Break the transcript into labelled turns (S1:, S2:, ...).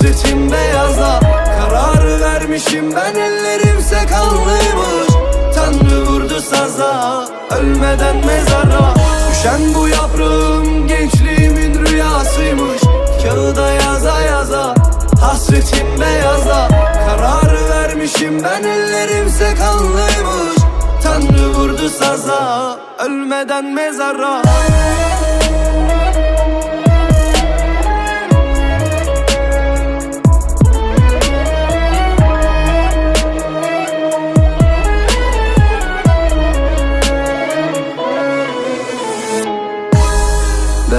S1: Hasretim beyaza Kararı vermişim ben ellerimse kanlıymış Tanrı vurdu saza Ölmeden mezara. Düşen bu yaprağım gençliğimin rüyasıymış. Kağıda yaza yaza Hasretim beyaza. Kararı vermişim ben ellerimse kanlıymış Tanrı vurdu saza Ölmeden mezara